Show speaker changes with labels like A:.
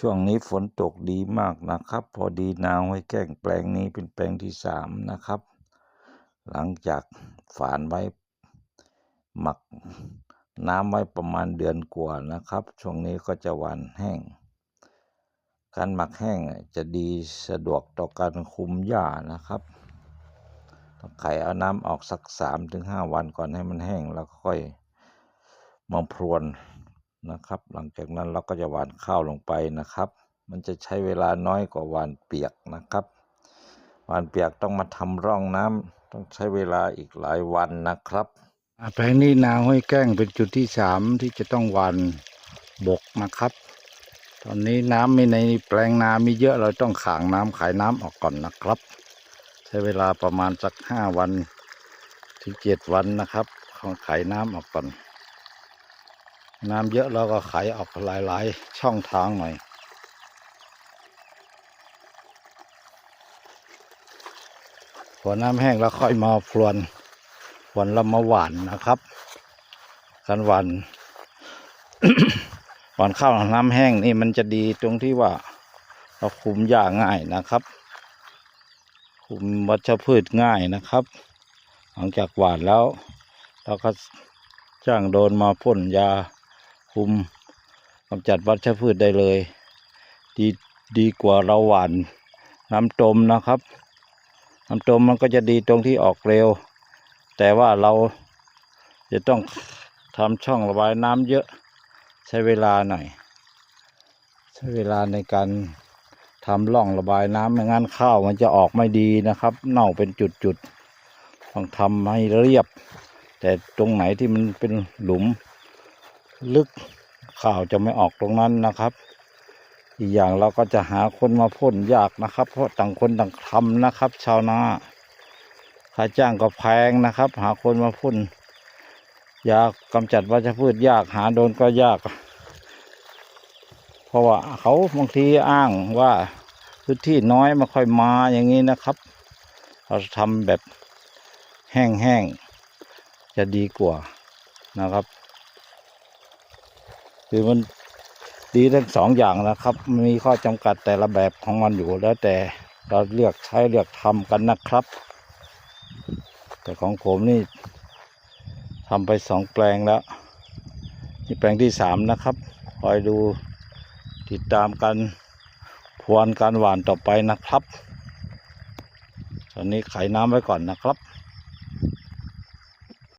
A: ช่วงนี้ฝนตกดีมากนะครับ พอดีนาห้วยแก้งแปลงนี้เป็นแปลงที่สามนะครับ หลังจากฝานไว้หมักน้ำไว้ประมาณเดือนกว่านะครับ ช่วงนี้ก็จะหวานแห้ง การหมักแห้งจะดีสะดวกต่อการคุมหญ้านะครับต้องไข่เอาน้ำออกสักสามถึงห้าวันก่อนให้มันแห้งแล้วค่อยมาพรวน นะครับ หลังจากนั้นเราก็จะหว่านข้าวลงไปนะครับ มันจะใช้เวลาน้อยกว่าหว่านเปียกนะครับ หว่านเปียกต้องมาทำร่องน้ำต้องใช้เวลาอีกหลายวันนะครับ
B: แปลงนี้นาห้วยแก้งเป็นจุดที่สามที่จะต้องหวานบกนะครับ ตอนนี้น้ำมีในแปลงนามีเยอะเราต้องขางน้ำขายน้ำออกก่อนนะครับ ใช้เวลาประมาณสักห้าวันถึงเจ็ดวันนะครับของขายน้ำออกก่อน น้ำเยอะเราก็ไขออกหลาย ๆ ช่องทางหน่อย พอน้ำแห้งแล้วค่อยมาพรวนวันละมาหวานนะครับการหวานหวานข้าวน้ำแห้งนี่มันจะดีตรงที่ว่า เราคุมหญ้าง่ายนะครับ คุมวัชพืชง่ายนะครับ หลังจากหวานแล้วเราก็จ้างโดนมาพ่นยา คุมกำจัดวัชพืชได้เลย ดีดีกว่าเราหวานน้ำตมนะครับ น้ำตมมันก็จะดีตรงที่ออกเร็ว แต่ว่าเราจะต้องทำช่องระบายน้ำเยอะใช้เวลาหน่อย ใช้เวลาในการทำร่องระบายน้ำไม่งั้นข้าวมันจะออกไม่ดีนะครับ เน่าเป็นจุดๆต้องทำให้เรียบ แต่ตรงไหนที่มันเป็นหลุม ลึกข้าวจะไม่ออกตรงนั้นนะครับ อีกอย่างเราก็จะหาคนมาพ่นยากนะครับ เพราะต่างคนต่างทำนะครับ ชาวนาค่าจ้างก็แพงนะครับ หาคนมาพ่นยากำจัดวัชพืชยากหาโดนก็ยาก เพราะว่าเขาบางทีอ้างว่าพื้นที่น้อยไม่ค่อยมาอย่างนี้นะครับ เราทำแบบแห้งๆจะดีกว่านะครับ คือมันดีทั้งสองอย่างนะครับ มีข้อจำกัดแต่ละแบบของมันอยู่แล้วแต่เราเลือกใช้เลือกทำกันนะครับ แต่ของผมนี่ทำไปสองแปลงแล้วนี่แปลงที่สามนะครับ คอยดูติดตามกันพรวนการหวานต่อไปนะครับ ตอนนี้ไขน้ำไว้ก่อนนะครับ